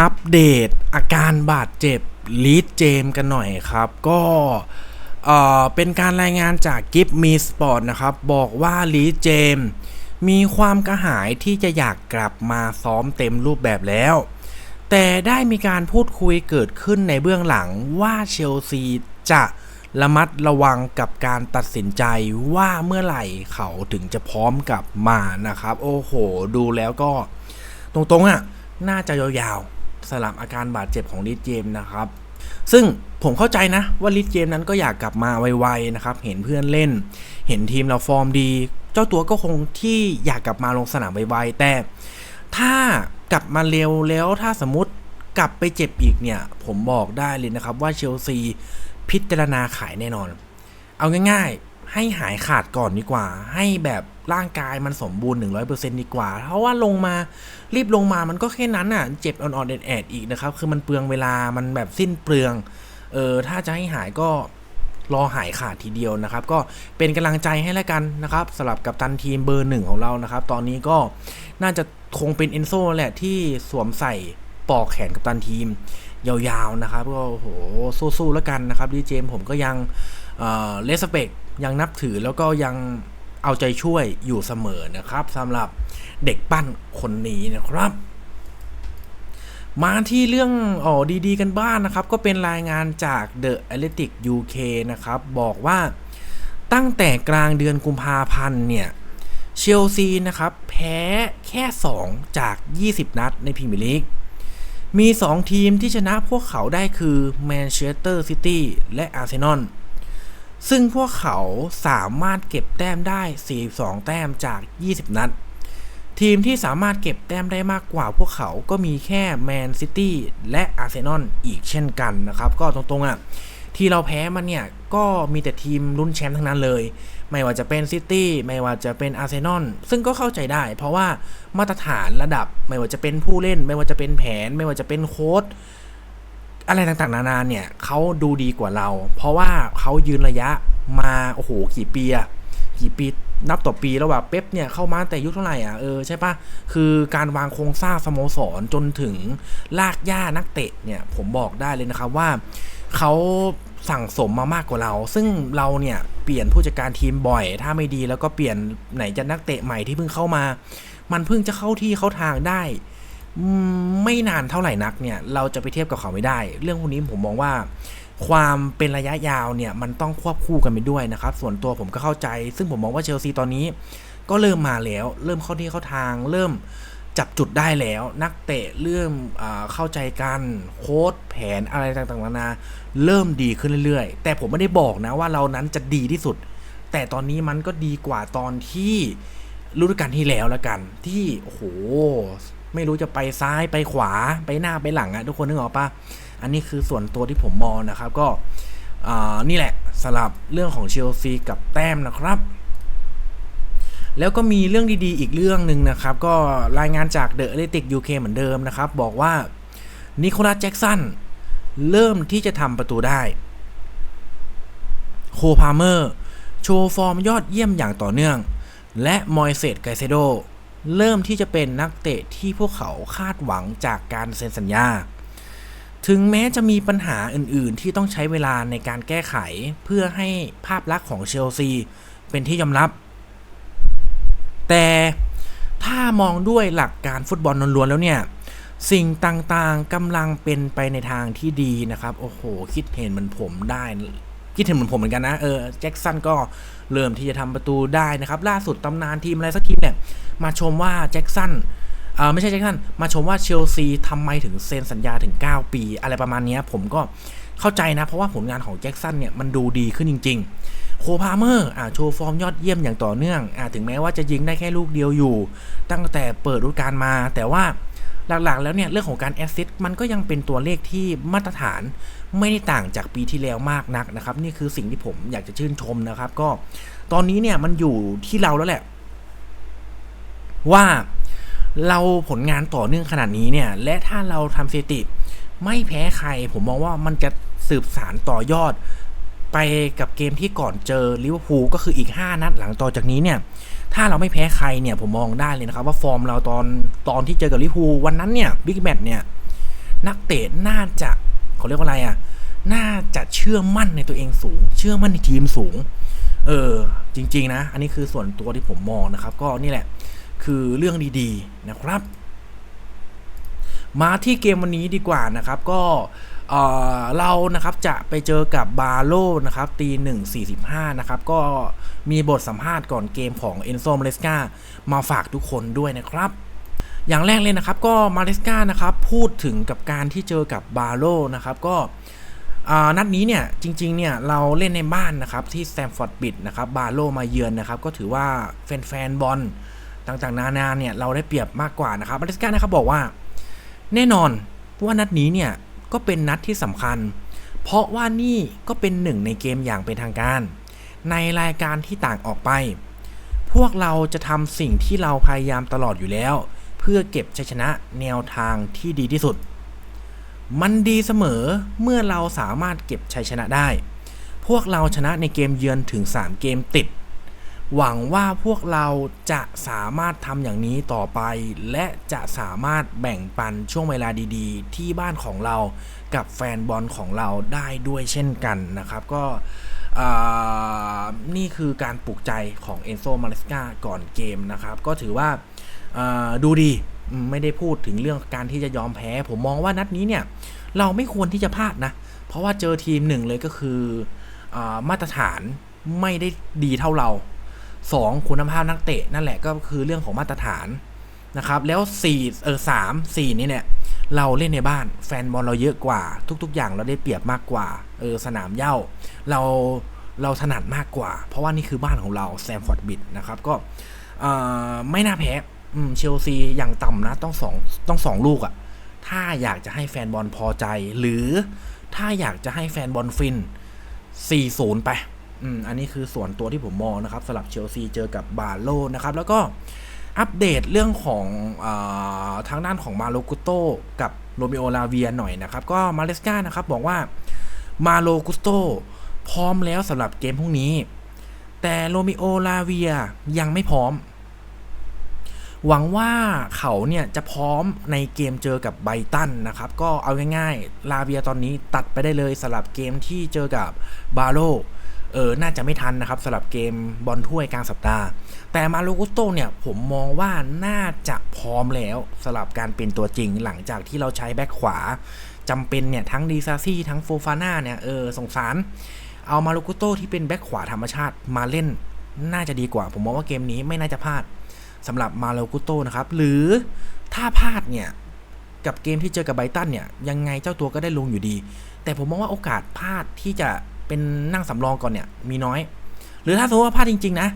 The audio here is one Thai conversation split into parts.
อัปเดตอาการบาดเจ็บลีดเจมกันหน่อยครับ ก็เป็นการรายงานจากกิฟมีสปอร์ตนะครับ บอกว่าลีดเจมมีความกระหายที่จะอยากกลับมาซ้อมเต็มรูปแบบแล้ว แต่ได้มีการพูดคุยเกิดขึ้นในเบื้องหลังว่าเชลซีจะระมัดระวังกับการตัดสินใจว่าเมื่อไหร่เขาถึงจะพร้อมกลับมานะครับ โอ้โห ดูแล้วก็ ตรงๆอะ น่าจะยาวๆ สลับอาการบาดเจ็บของลิดเจมส์นะครับ ซึ่งผมเข้าใจนะว่าลิดเจมส์นั้นก็อยากกลับมาไวๆนะครับ เห็นเพื่อนเล่น เห็นทีมเราฟอร์มดี เจ้าตัวก็คงที่อยากกลับมาลงสนามไวๆแต่ ถ้ากลับมาเร็วแล้วถ้าสมมติกลับไปเจ็บอีกเนี่ย ผมบอกได้เลยนะครับว่าเชลซีพิจารณาขายแน่นอน เอาง่ายๆ ให้หายขาดก่อนดีกว่า ให้แบบร่างกายมันสมบูรณ์ 100%ดีกว่า เพราะว่าลงมารีบลงมามันก็แค่นั้นอะ เจ็บอ่อนๆแอดๆอีกนะครับ คือมันเปลืองเวลามันแบบสิ้นเปลือง เออถ้าจะให้หายก็รอหายขาดทีเดียวนะครับ ก็เป็นกำลังใจให้แล้วกันนะครับสำหรับกับตันทีมเบอร์หนึ่งของเรานะครับ ตอนนี้ก็น่าจะคงเป็นเอนโซแหละที่สวมใส่ปอกแขนกับตันทีม ยาวๆนะครับ ก็โอ้โหสู้ๆแล้วกันนะครับดีเจมผมก็ยัง เลสเปกยังนับถือแล้วก็ยังเอาใจช่วยอยู่เสมอนะครับสำหรับเด็กปั้นคนนี้นะครับ มาที่เรื่องอ๋อดีๆ กันบ้านนะครับ ก็เป็นรายงานจาก The Athletic UK นะครับ บอกว่าตั้งแต่กลางเดือนกุมภาพันธ์เนี่ยเชลซีนะครับ แพ้แค่ 2 จาก 20 นัดในพรีเมียร์ลีก มี 2 ทีมที่ชนะพวกเขาได้คือแมนเชสเตอร์ซิตี้และอาร์เซนอล ซึ่งพวกเขาสามารถเก็บแต้มได้ 42 แต้มจาก 20 นัด ทีมที่สามารถเก็บแต้มได้มากกว่าพวกเขาก็มีแค่แมนซิตี้และอาร์เซนอลอีกเช่นกันนะครับ ก็ตรงๆอะ ที่เราแพ้มันเนี่ย ก็มีแต่ทีมรุ่นแชมป์ทั้งนั้นเลย ไม่ว่าจะเป็นซิตี้ไม่ว่าจะเป็นอาร์เซนอลซึ่งก็เข้าใจได้ เพราะว่ามาตรฐานระดับไม่ว่าจะเป็นผู้เล่น ไม่ว่าจะเป็นแผน ไม่ว่าจะเป็นโค้ด อะไรต่างๆ นานาเนี่ยเขาดูดีกว่าเรา เพราะว่าเขายืนระยะมาโอ้โหกี่ปีอะกี่ปีนับต่อปีแล้วแบบเป๊ปเนี่ยเข้ามาแต่ยุคเท่าไหร่อะเออใช่ปะคือการวางโครงสร้างสโมสรจนถึงลากย่านักเตะเนี่ยผมบอกได้เลยนะครับว่าเขาสั่งสมมามากกว่าเรา ซึ่งเราเนี่ยเปลี่ยนผู้จัดการทีมบ่อย ถ้าไม่ดีแล้วก็เปลี่ยนไหนจะนักเตะใหม่ที่เพิ่งเข้ามา มันเพิ่งจะเข้าที่เข้าทางได้ ไม่นานเท่าไหร่นักเนี่ยเราจะไปเทียบกับเขาไม่ได้ เรื่องพวกนี้ผมมองว่า ความเป็นระยะยาวเนี่ยมันต้องควบคู่กันไปด้วยนะครับ ส่วนตัวผมก็เข้าใจ ซึ่งผมมองว่าเชลซีตอนนี้ ก็เริ่มมาแล้ว เริ่มเข้าที่เข้าทาง เริ่มจับจุดได้แล้ว นักเตะเริ่มเข้าใจกันโค้ดแผนอะไรต่างๆนานาเริ่มดีขึ้นเรื่อยๆ แต่ผมไม่ได้บอกนะว่าเรานั้นจะดีที่สุด แต่ตอนนี้มันก็ดีกว่าตอนที่ฤดูกาลที่แล้วแล้วกัน ที่โอ้โห ไม่รู้จะไปซ้ายไปขวาไปหน้าไปหลังอะทุกคนนึกออกปะอันนี้คือส่วนตัวที่ผมมองนะครับ ก็นี่แหละสลับเรื่องของเชลซีกับแต้มนะครับแล้วก็มีเรื่องดีๆ อีกเรื่องหนึ่งนะครับ ก็รายงานจากเดอะเลติกยูเคเหมือนเดิมนะครับ บอกว่านิโคลัสแจ็กสันเริ่มที่จะทำประตูได้โคพาเมอร์ โชว์ฟอร์มยอดเยี่ยมอย่างต่อเนื่อง และมอยเซตไกเซโด เริ่มที่จะเป็นนักเตะที่พวกเขาคาดหวังจากการเซ็นสัญญา ถึงแม้จะมีปัญหาอื่นๆ ที่ต้องใช้เวลาในการแก้ไขเพื่อให้ภาพลักษณ์ของเชลซีเป็นที่ยอมรับ แต่ถ้ามองด้วยหลักการฟุตบอลล้วนๆแล้วเนี่ย สิ่งต่างๆกำลังเป็นไปในทางที่ดีนะครับ โอ้โห คิดเห็นเหมือนผมได้ คิดเห็นเหมือนผมเหมือนกันนะ เออแจ็คสันก็เริ่มที่จะทำประตูได้นะครับ ล่าสุดตำนานทีมอะไรสักทีมเนี่ย มาชมว่าแจ็คสันเออไม่ใช่แจ็คสันมาชมว่าเชลซีทำไมถึงเซ็นสัญญาถึง 9 ปี อะไรประมาณนี้ผมก็เข้าใจนะ เพราะว่าผลงานของแจ็คสันเนี่ยมันดูดีขึ้นจริง ๆ โคพาเมอร์อ่าโชว์ฟอร์มยอดเยี่ยมอย่างต่อเนื่องอ่าถึงแม้ว่าจะยิงได้แค่ลูกเดียวอยู่ ตั้งแต่เปิดฤดูกาลมาแต่ว่าหลักๆ แล้วเนี่ยเรื่องของการแอสซิสต์มันก็ยังเป็นตัวเลขที่มาตรฐาน ไม่ได้ต่างจากปีที่แล้วมากนักนะครับ นี่คือสิ่งที่ผมอยากจะชื่นชมนะครับ ก็ตอนนี้เนี่ยมันอยู่ที่เราแล้วแหละ ว่าเราผลงานต่อเนื่องขนาดนี้เนี่ย และถ้าเราทำสถิติ ไม่แพ้ใคร ผมมองว่ามันจะสืบสารต่อยอด ไปกับเกมที่ก่อนเจอลิเวอร์พูลก็คืออีก 5 นัดหลังต่อจากนี้เนี่ย ถ้าเราไม่แพ้ใครเนี่ย ผมมองได้เลยนะครับ ว่าฟอร์มเราตอนตอนที่เจอกับลิเวอร์พูลวันนั้นเนี่ยบิ๊กแมตเนี่ยนักเตะน่าจะ เขาเรียกว่าอะไรอะ น่าจะเชื่อมั่นในตัวเองสูง เชื่อมั่นในทีมสูง เออ จริง ๆ นะ อันนี้คือส่วนตัวที่ผมมองนะครับ ก็นี่แหละ คือเรื่องดีๆนะครับ มาที่เกมวันนี้ดีกว่านะครับ ก็เรานะครับจะไปเจอกับบาโลนะครับตีหนึ่งสี่สิบห้านะครับ ก็มีบทสัมภาษณ์ก่อนเกมของเอนโซมเลสกามาฝากทุกคนด้วยนะครับ อย่างแรกเลยนะครับก็มาเลสกานะครับพูดถึงกับการที่เจอกับบาโลนะครับก็นัดนี้เนี่ยจริงๆเนี่ยเราเล่นในบ้านนะครับที่สแตมฟอร์ดบิดนะครับบาโลมาเยือนนะครับก็ถือว่าแฟนๆบอลต่างๆนานาเนี่ยเราได้เปรียบมากกว่านะครับมาเลสกานะครับบอกว่าแน่นอนว่านัดนี้เนี่ยก็เป็นนัดที่สำคัญ เพราะว่านี่ก็เป็นหนึ่งในเกมอย่างเป็นทางการ ในรายการที่ต่างออกไป พวกเราจะทำสิ่งที่เราพยายามตลอดอยู่แล้ว พื่อเก็บชัยชนะแนวทางที่ดีที่สุด มันดีเสมอเมื่อเราสามารถเก็บชัยชนะได้ พวกเราชนะในเกมเยือนถึง 3 เกมติด หวังว่าพวกเราจะสามารถทำอย่างนี้ต่อไป และจะสามารถแบ่งปันช่วงเวลาดีๆ ที่บ้านของเรากับแฟนบอลของเราได้ด้วยเช่นกันนะครับ ก็นี่คือการปลุกใจของเอนโซมาเลสกาก่อนเกมนะครับ ก็ถือว่า ดูดีไม่ได้พูดถึงเรื่องการที่จะยอมแพ้ ผมมองว่านัดนี้เนี่ย เราไม่ควรที่จะพลาดนะ เพราะว่าเจอทีมหนึ่งเลยก็คืออมาตรฐานไม่ได้ดีเท่าเราสองคุณภาพนักเตะนั่นแหละก็คือเรื่องของมาตรฐานนะครับ แล้วสี่เออสามสี่นี่เนี่ยเราเล่นในบ้านแฟนบอลเราเยอะกว่า ทุก ๆ อย่างเราได้เปรียบมากกว่าเออสนามเย้าเราเราถนัดมากกว่า เพราะว่านี่คือบ้านของเราแซมฟอร์ดบิดนะครับก็ไม่น่าแพ้ เชลซีอย่างต่ำนะ ต้องสองต้องสองลูกอะถ้าอยากจะให้แฟนบอลพอใจ หรือถ้าอยากจะให้แฟนบอลฟิน 4-0 ไป อืม อันนี้คือส่วนตัวที่ผมมองนะครับสำหรับเชลซีเจอกับบาโลนะครับ แล้วก็อัปเดตเรื่องของอทางด้านของมาโลกุโตกับโรมิโอลาเวียหน่อยนะครับ ก็มาเลสกานะครับบอกว่ามาโลกุโตพร้อมแล้วสำหรับเกมพรุ่งนี้ แต่โรมิโอลาเวียยังไม่พร้อม หวังว่าเขาเนี่ยจะพร้อมในเกมเจอกับไบตันนะครับ ก็เอาง่ายๆ ลาเวียตอนนี้ตัดไปได้เลยสำหรับเกมที่เจอกับบาโลเออ น่าจะไม่ทันนะครับสำหรับเกมบอลถ้วยกลางสัปดาห์ แต่มาโลกุโตเนี่ยผมมองว่าน่าจะพร้อมแล้วสำหรับการเป็นตัวจริงหลังจากที่เราใช้แบ็คขวาจำเป็นเนี่ยทั้งดีซาซี่ทั้งโฟฟาน่าเนี่ยเออสงสาร เอามาโลกุโตที่เป็นแบ็คขวาธรรมชาติมาเล่นน่าจะดีกว่า ผมมองว่าเกมนี้ไม่น่าจะพลาด สำหรับมาโลกุโตนะครับ หรือถ้าพลาดเนี่ยกับเกมที่เจอกับไบตันเนี่ยยังไงเจ้าตัวก็ได้ลงอยู่ดี แต่ผมมองว่าโอกาสพลาดที่จะเป็นนั่งสำรองก่อนเนี่ยมีน้อย หรือถ้าสมมติว่าพลาดจริง ๆ นะ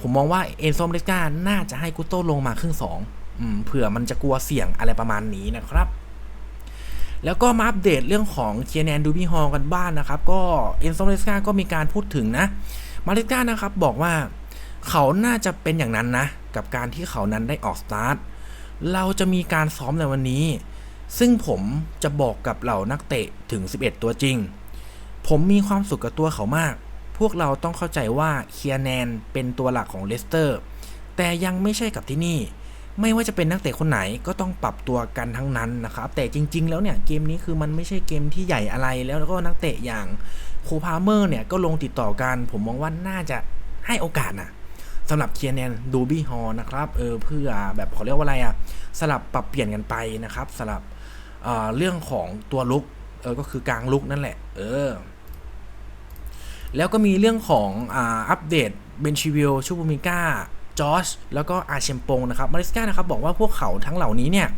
ผมมองว่าเอนโซมเลสกาน่าจะให้กุโตลงมาครึ่งสองอเผื่อมันจะกลัวเสี่ยงอะไรประมาณนี้นะครับ แล้วก็มาอัปเดตเรื่องของเคียแนนดูบี้ฮอลกันบ้านนะครับ ก็เอนโซมเลสกาก็มีการพูดถึงนะมาเลสกานะครับบอกว่าเขาน่าจะเป็นอย่างนั้นนะ กับการที่เขานั้นได้ออกสตาร์ท เราจะมีการซ้อมในวันนี้ ซึ่งผมจะบอกกับเหล่านักเตะถึง 11 ตัวจริง ผมมีความสุขกับตัวเขามาก พวกเราต้องเข้าใจว่าเคียแนนเป็นตัวหลักของเลสเตอร์ แต่ยังไม่ใช่กับที่นี่ ไม่ว่าจะเป็นนักเตะคนไหนก็ต้องปรับตัวกันทั้งนั้นนะครับ แต่จริง ๆ แล้วเนี่ยเกมนี้คือมันไม่ใช่เกมที่ใหญ่อะไร แล้วก็นักเตะอย่างโคพาเมอร์เนี่ยก็ลงติดต่อกัน ผมมองว่าน่าจะให้โอกาสนะ สำหรับเคียแนนดูบี้ฮอลนะครับเออเพื่อแบบเขาเรียกว่าอะไรอะสลับปรับเปลี่ยนกันไปนะครับสลับเเรื่องของตัวลุกเออก็คือกลางลุกนั่นแหละ เออ แล้วก็มีเรื่องของอ่าอัปเดตเบนชิวิลชูบูมิก้าจอชแล้วก็อาเชมปงนะครับมาริสกานะครับบอกว่าพวกเขาทั้งเหล่านี้เนี่ย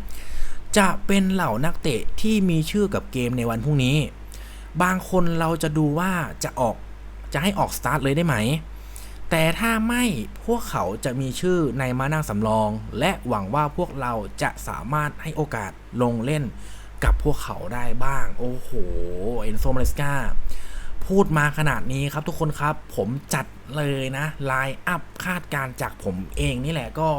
จะเป็นเหล่านักเตะที่มีชื่อกับเกมในวันพรุ่งนี้ บางคนเราจะดูว่าจะออกจะให้ออกสตาร์ทเลยได้ไหม แต่ถ้าไม่พวกเขาจะมีชื่อในมานั่งสำรอง และหวังว่าพวกเราจะสามารถให้โอกาสลงเล่นกับพวกเขาได้บ้าง โอ้โห เอนโซมาเลสกาพูดมาขนาดนี้ครับทุกคนครับ ผมจัดเลยนะไลน์อัพคาดการจากผมเองนี่แหละก็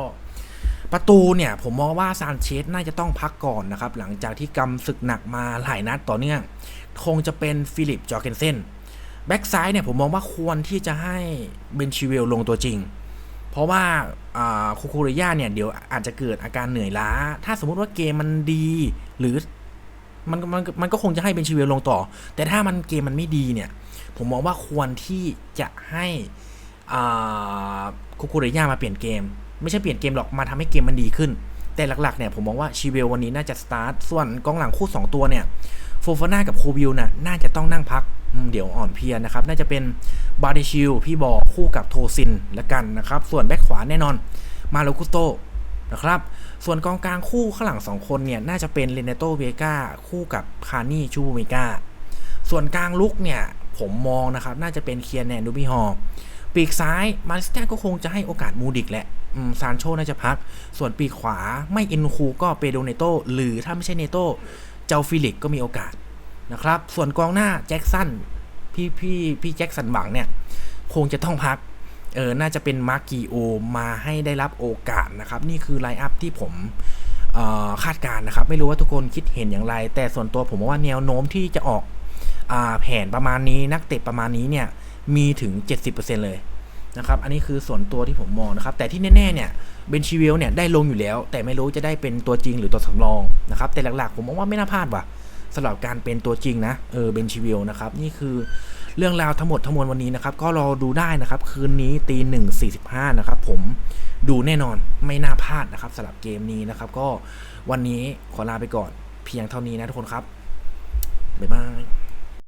ประตูเนี่ย ผมมองว่าซานเชสน่าจะต้องพักก่อนนะครับ หลังจากที่กำศึกหนักมาหลายนัดต่อเนื่อง คงจะเป็นฟิลิปจอร์เกนเซน แบ็กซ้ายเนี่ยผมมองว่าควรที่จะให้เบนชิเวลลงตัวจริง เพราะว่าคูคูริยาเนี่ยเดี๋ยวอาจจะเกิดอาการเหนื่อยล้า ถ้าสมมุติว่าเกมมันดีหรือมันมันมันก็คงจะให้เป็นชีวิลลงต่อ แต่ถ้ามันเกมมันไม่ดีเนี่ย ผมมองว่าควรที่จะให้อ่าคุกุเรย่ามาเปลี่ยนเกม ไม่ใช่เปลี่ยนเกมหรอกมาทำให้เกมมันดีขึ้น แต่หลักๆเนี่ยผมมองว่าชีเวลวันนี้น่าจะสตาร์ทส่วนกองหลังคู่ 2 ตัวเนี่ย โฟฟาน่ากับโควิลน่ะน่าจะต้องนั่งพักเดี๋ยวอ่อนเพลียนะครับ น่าจะเป็นบาเดชิลพี่บอคู่กับโทซินละกันนะครับ ส่วนแบ็คขวาแน่นอนมาโลกุโตนะครับ ส่วนกองกลางคู่ข้างหลัง 2 คนเนี่ย น่าจะเป็นเรเนโตเวกาคู่กับคานี่ชูบูเมกาส่วนกลางลุกเนี่ย ผมมองนะครับ น่าจะเป็นเคียร์แนนดูบิฮอปีกซ้ายมาริสเตก็คงจะให้โอกาสมูดิกแหละซานโชน่าจะพัก ส่วนปีกขวาไม่เอ็นคูก็เปโดเนโตหรือถ้าไม่ใช่เนโต เจ้าฟิลิกก็มีโอกาสนะครับ ส่วนกองหน้าแจ็คสันพี่พี่พี่แจ็คสันหวังเนี่ย คงจะต้องพักเออน่าจะเป็นมาร์กิโอมาให้ได้รับโอกาสนะครับ นี่คือไลน์อัพที่ผมคาดการณ์นะครับ ไม่รู้ว่าทุกคนคิดเห็นอย่างไร แต่ส่วนตัวผมว่าแนวโน้มที่จะออกอแผนประมาณนี้นักเตะประมาณนี้เนี่ยมีถึง 70%เลย นะครับ อันนี้คือส่วนตัวที่ผมมองนะครับ แต่ที่แน่ๆเนี่ยเบนชิวิลเนี่ยได้ลงอยู่แล้ว แต่ไม่รู้จะได้เป็นตัวจริงหรือตัวสำรองนะครับ แต่หลักๆ ผมมองว่าไม่น่าพลาดว่ะสำหรับการเป็นตัวจริงนะเออเบนชิวิลนะครับ นี่คือเรื่องราวทั้งหมดทั้งมวลวันนี้นะครับ ก็รอดูได้นะครับ คืนนี้ตีหนึ่งสี่สิบห้านะครับ ผมดูแน่นอนไม่น่าพลาดนะครับสำหรับเกมนี้นะครับ ก็วันนี้ขอลาไปก่อนเพียงเท่านี้นะทุกคนครับบ๊ายบาย